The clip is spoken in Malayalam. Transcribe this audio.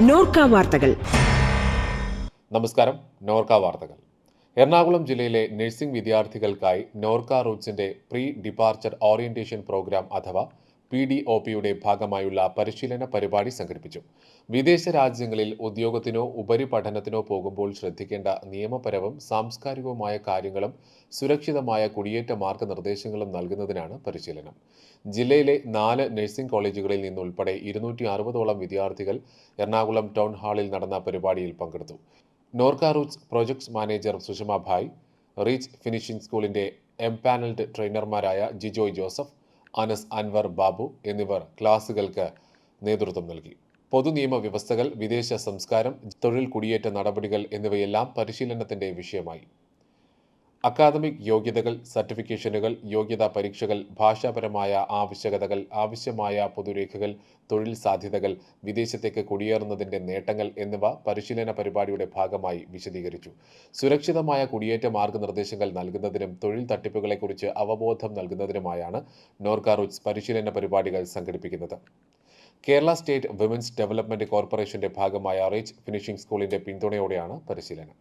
നോർക്ക വാർത്തകൾ. നമസ്കാരം നോർക്ക വാർത്തകൾ. എറണാകുളം ജില്ലയിലെ നഴ്സിംഗ് വിദ്യാർത്ഥികൾക്കായി നോർക്ക റൂട്ട്സിന്റെ പ്രീ ഡിപ്പാർച്ചർ ഓറിയന്റേഷൻ പ്രോഗ്രാം അഥവാ പി ഡി ഒ പിയുടെ ഭാഗമായുള്ള പരിശീലന പരിപാടി സംഘടിപ്പിച്ചു. വിദേശ രാജ്യങ്ങളിൽ ഉദ്യോഗത്തിനോ ഉപരിപഠനത്തിനോ പോകുമ്പോൾ ശ്രദ്ധിക്കേണ്ട നിയമപരവും സാംസ്കാരികവുമായ കാര്യങ്ങളും സുരക്ഷിതമായ കുടിയേറ്റ മാർഗനിർദ്ദേശങ്ങളും നൽകുന്നതിനാണ് പരിശീലനം. ജില്ലയിലെ നാല് നഴ്സിംഗ് കോളേജുകളിൽ നിന്നുൾപ്പെടെ ഇരുന്നൂറ്റി അറുപതോളം വിദ്യാർത്ഥികൾ എറണാകുളം ടൗൺ ഹാളിൽ നടന്ന പരിപാടിയിൽ പങ്കെടുത്തു. Norka Roots projects manager Sushama Bai reach finishing സ്കൂളിന്റെ എംപാനൽഡ് ട്രെയിനർമാരായ ജിജോയ് ജോസഫ് അനസ് അൻവർ ബാബു എന്നിവർ ക്ലാസുകൾക്ക് നേതൃത്വം നൽകി. പൊതുനിയമ വ്യവസ്ഥകൾ വിദേശ സംസ്കാരം തൊഴിൽ കുടിയേറ്റ നടപടികൾ എന്നിവയെല്ലാം പരിശീലനത്തിന്റെ വിഷയമായി. അക്കാദമിക് യോഗ്യതകൾ സർട്ടിഫിക്കേഷനുകൾ യോഗ്യതാ പരീക്ഷകൾ ഭാഷാപരമായ ആവശ്യകതകൾ ആവശ്യമായ പൊതുരേഖകൾ തൊഴിൽ സാധ്യതകൾ വിദേശത്തേക്ക് കുടിയേറുന്നതിന്റെ നേട്ടങ്ങൾ എന്നിവ പരിശീലന പരിപാടിയുടെ ഭാഗമായി വിശദീകരിച്ചു. സുരക്ഷിതമായ കുടിയേറ്റ മാർഗനിർദ്ദേശങ്ങൾ നൽകുന്നതിനും തൊഴിൽ തട്ടിപ്പുകളെക്കുറിച്ച് അവബോധം നൽകുന്നതിനുമായാണ് നോർക്കാറുച്ച് പരിശീലന പരിപാടികൾ സംഘടിപ്പിക്കുന്നത്. കേരള സ്റ്റേറ്റ് വിമൻസ് ഡെവലപ്മെന്റ് കോർപ്പറേഷന്റെ ഭാഗമായ റീച്ച് ഫിനിഷിംഗ് സ്കൂളിന്റെ പിന്തുണയോടെയാണ് പരിശീലനം.